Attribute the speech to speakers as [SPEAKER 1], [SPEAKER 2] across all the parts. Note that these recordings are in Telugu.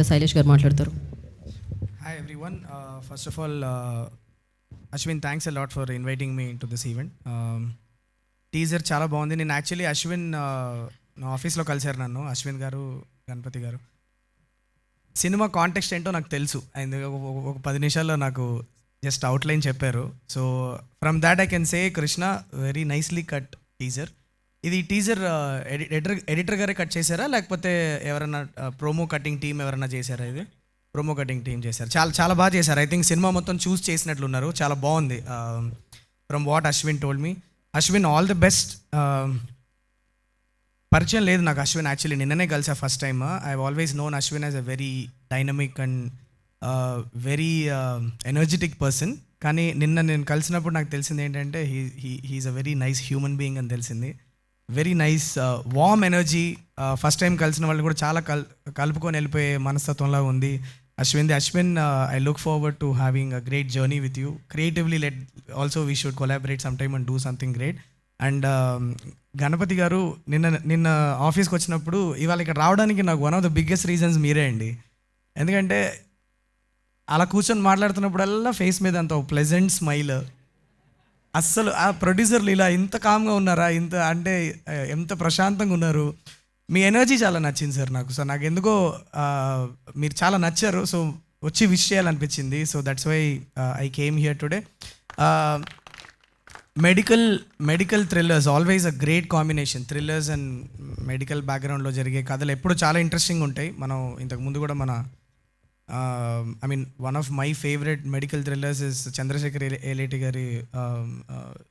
[SPEAKER 1] డైరెక్టర్ శైలేష్ గారు మాట్లాడతారు.
[SPEAKER 2] Hi everyone. Uh, first of all, uh, Ashwin, thanks for inviting me to this event teaser చాలా బాగుంది. నేను యాక్చువల్లీ అశ్విన్ uh, నా ఆఫీస్లో కలిశారు నన్ను అశ్విన్ గారు గణపతి గారు. సినిమా కాంటెక్స్ట్ ఏంటో నాకు తెలుసు. అండ్ ఒక- ఒక పది నిమిషాల్లో నాకు జస్ట్ అవుట్లైన్ చెప్పారు. So from that I can say Krishna very nicely cut teaser ఇది టీజర్ ఎడిటర్ ఎడిటర్ గారే కట్ చేశారా? లేకపోతే ఎవరైనా ప్రోమో కటింగ్ టీం ఎవరైనా చేశారా ఇది? ప్రోమో కటింగ్ టీం చేశారు. చాలా చాలా బాగా చేశారు. ఐ థింక్ సినిమా మొత్తం చూస్ చేసినట్లున్నారు. చాలా బాగుంది. From what Ashwin told me Ashwin all the best పరిచయం లేదు నాకు అశ్విన్ యాక్చువల్లీ నిన్ననే కలిసా first time I always known Ashwin as a very dynamic and very energetic person కానీ నిన్న నేను కలిసినప్పుడు నాకు తెలిసింది ఏంటంటే he he he's a very nice human being అని తెలిసింది. Very nice warm energy first time కలిసిన వాళ్ళు కూడా చాలా కల్ కలుపుకొని వెళ్ళిపోయే మనస్తత్వంలా ఉంది. Ashwin the Ashwin I look forward to having a great journey with you creatively let also we should collaborate some time and do something great and Ganapati గారు నిన్న నిన్న ఆఫీస్కి వచ్చినప్పుడు ఇవాళ ఇక్కడ రావడానికి నాకు one of the biggest reasons మీరే అండి. ఎందుకంటే అలా కూర్చొని మాట్లాడుతున్నప్పుడల్లా ఫేస్ మీద అంత ప్లెజెంట్ స్మైల్ అస్సలు ఆ ప్రొడ్యూసర్లు ఇలా ఇంత కామ్గా ఉన్నారా? ఇంత అంటే ఎంత ప్రశాంతంగా ఉన్నారు? మీ ఎనర్జీ చాలా నచ్చింది సార్ నాకు. సో నాకు ఎందుకో మీరు చాలా నచ్చారు. సో వచ్చి wish చేయాలనిపించింది. So that's why I came here today medical medical thrillers always a great combination thrillers and medical బ్యాక్గ్రౌండ్లో జరిగే కథలు ఎప్పుడు చాలా ఇంట్రెస్టింగ్ ఉంటాయి. మనం ఇంతకు ముందు కూడా మన I mean one of my favourite medical thrillers is Chandrasekhar Yeleti గారి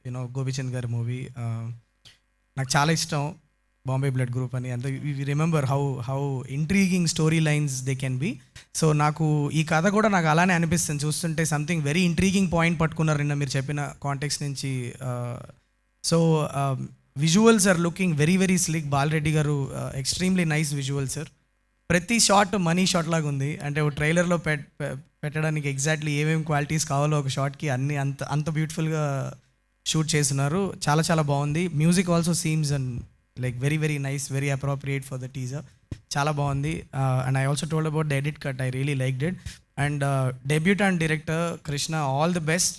[SPEAKER 2] యూనో గోపిచంద్ గారి మూవీ నాకు చాలా ఇష్టం బాంబే బ్లడ్ గ్రూప్ అని. అంత remember how how intriguing story lines they can be so నాకు ఈ కథ కూడా నాకు అలానే అనిపిస్తుంది. చూస్తుంటే సంథింగ్ వెరీ ఇంట్రీగింగ్ పాయింట్ పట్టుకున్నారు నిన్న మీరు చెప్పిన కాంటెక్స్ నుంచి so visuals are looking very very slick Balareddy garu extremely nice visual sir ప్రతి షాట్ మనీ షాట్ లాగా ఉంది. అంటే ఒక ట్రైలర్లో పెట్ పె- పెట్టడానికి ఎగ్జాక్ట్లీ ఏమేమి క్వాలిటీస్ కావాలో ఒక షాట్కి అన్ని అంత అంత బ్యూటిఫుల్గా షూట్ చేస్తున్నారు. చాలా చాలా బాగుంది. Music also seems and like very very nice very appropriate for the teaser చాలా బాగుంది. And I also told about the edit cut I really like dead and debut and director Krishna all the best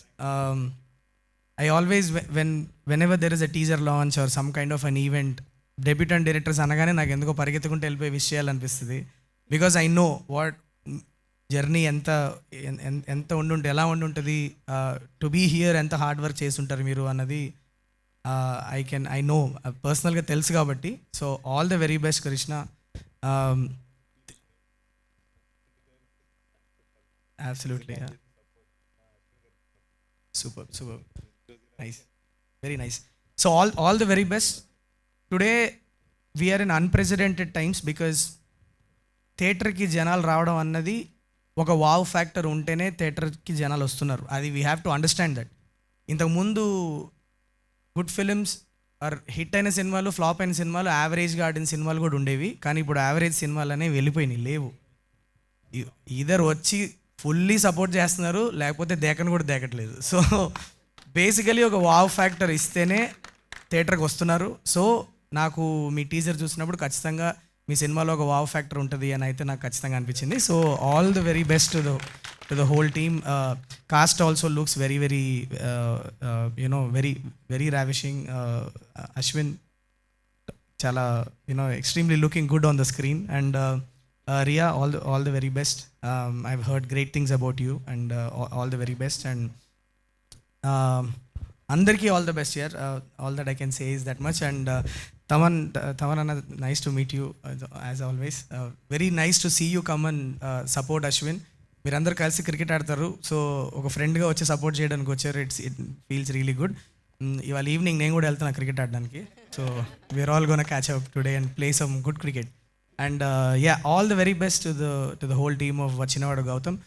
[SPEAKER 2] I always when whenever there is a teaser launch or some kind of an event debut and directors అనగానే నాకు ఎందుకో పరిగెత్తుకుంటూ వెళ్ళిపోయి విషయాలు అనిపిస్తుంది because I know what journey ఎంత ఎంత ఉండుంటే ఎలా ఉండుంటుంది టు బీ హియర్ ఎంత హార్డ్ వర్క్ చేస్తుంటారు మీరు అన్నది ఐ కెన్ ఐ నో పర్సనల్గా తెలుసు కాబట్టి. So all the very best Krishna absolutely super super nice very nice so all all the very best today we're in unprecedented times because థియేటర్కి జనాలు రావడం అన్నది ఒక వావ్ ఫ్యాక్టర్ ఉంటేనే థియేటర్కి జనాలు వస్తున్నారు. అది we have to understand that ఇంతకుముందు గుడ్ ఫిలిమ్స్ ఆర్ హిట్ అయిన సినిమాలు ఫ్లాప్ అయిన సినిమాలు యావరేజ్గా ఆడిన సినిమాలు కూడా ఉండేవి. కానీ ఇప్పుడు యావరేజ్ సినిమాలు అనేవి వెళ్ళిపోయినాయి లేవు. ఈధర్ వచ్చి ఫుల్లీ సపోర్ట్ చేస్తున్నారు లేకపోతే దేకను కూడా దేకట్లేదు. సో బేసికలీ ఒక వావ్ ఫ్యాక్టర్ ఇస్తేనే థియేటర్కి వస్తున్నారు. సో నాకు మీ టీజర్ చూసినప్పుడు ఖచ్చితంగా మీ సినిమాలో ఒక వావ్ ఫ్యాక్టర్ ఉంటుంది అని అయితే నాకు ఖచ్చితంగా అనిపించింది. So all the very best to to the whole team cast also looks very very you know very very ravishing Ashwin చాలా you know extremely looking good on the screen and Riya all all the very best I heard great things about you and all the very best and అందరికీ all the best year all that I can say is that much and Thaman Thaman అన్న nice to meet you as always very nice to see you come and support Ashwin మీరందరూ కలిసి క్రికెట్ ఆడతారు. సో ఒక ఫ్రెండ్గా వచ్చి సపోర్ట్ చేయడానికి వచ్చారు. It's it feels really good ఇవాళ ఈవినింగ్ నేను కూడా వెళ్తాను క్రికెట్ ఆడడానికి. So we're all gonna catch up today and play some good cricket and yeah all the very best to the to the whole team of వచ్చినవాడు గౌతమ్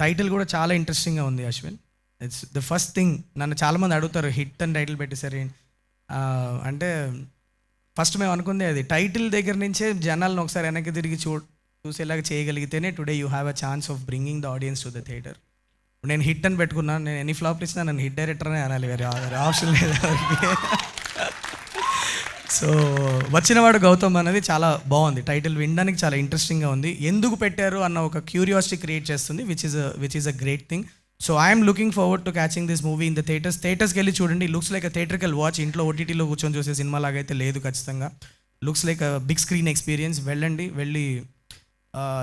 [SPEAKER 2] టైటిల్ కూడా చాలా ఇంట్రెస్టింగ్గా ఉంది Ashwin it's the first thing నన్ను చాలామంది అడుగుతారు హిట్ అని టైటిల్ పెట్టేసరి అంటే ఫస్ట్ మేము అనుకుంది అది టైటిల్ దగ్గర నుంచే జనాలను ఒకసారి వెనక్కి తిరిగి చూ చూసేలాగా చేయగలిగితేనే today you have a chance of bringing the audience to the theatre నేను హిట్ అని పెట్టుకున్నాను నేను ఎన్ని ఫ్లాప్ ఇచ్చినా నన్ను హిట్ డైరెక్టర్ అనాలి వేరే వేరే ఆప్షన్ లేదు సో వచ్చినవాడు గౌతమ్ అనేది చాలా బాగుంది. టైటిల్ వినడానికి చాలా ఇంట్రెస్టింగ్గా ఉంది. ఎందుకు పెట్టారు అన్న ఒక క్యూరియాసిటీ క్రియేట్ చేస్తుంది which is which is a great thing so I'm looking forward to catching this movie in the theatres థియేటర్స్కి వెళ్ళి చూడండి. Looks like a theatrical watch ఇంట్లో ఓటీటీలో కూర్చొని చూసే సినిమా లాగా అయితే లేదు ఖచ్చితంగా. Looks like big screen experience వెళ్ళండి. వెళ్ళి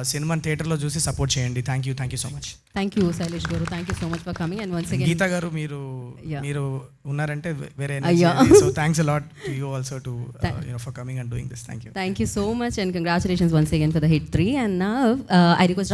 [SPEAKER 2] సినిమాని థియేటర్లో చూసి సపోర్ట్ చేయండి. Thank you thank you so much
[SPEAKER 1] thank you Shailesh garu. Thank you so much for coming and once again
[SPEAKER 2] Geetha garu మీరు. మీరు ఉన్నారంటే వేరే. So thanks a lot to you also to you for coming and doing this thank you
[SPEAKER 1] Thank you. So much and congratulations once again for the hit 3 and now uh, I request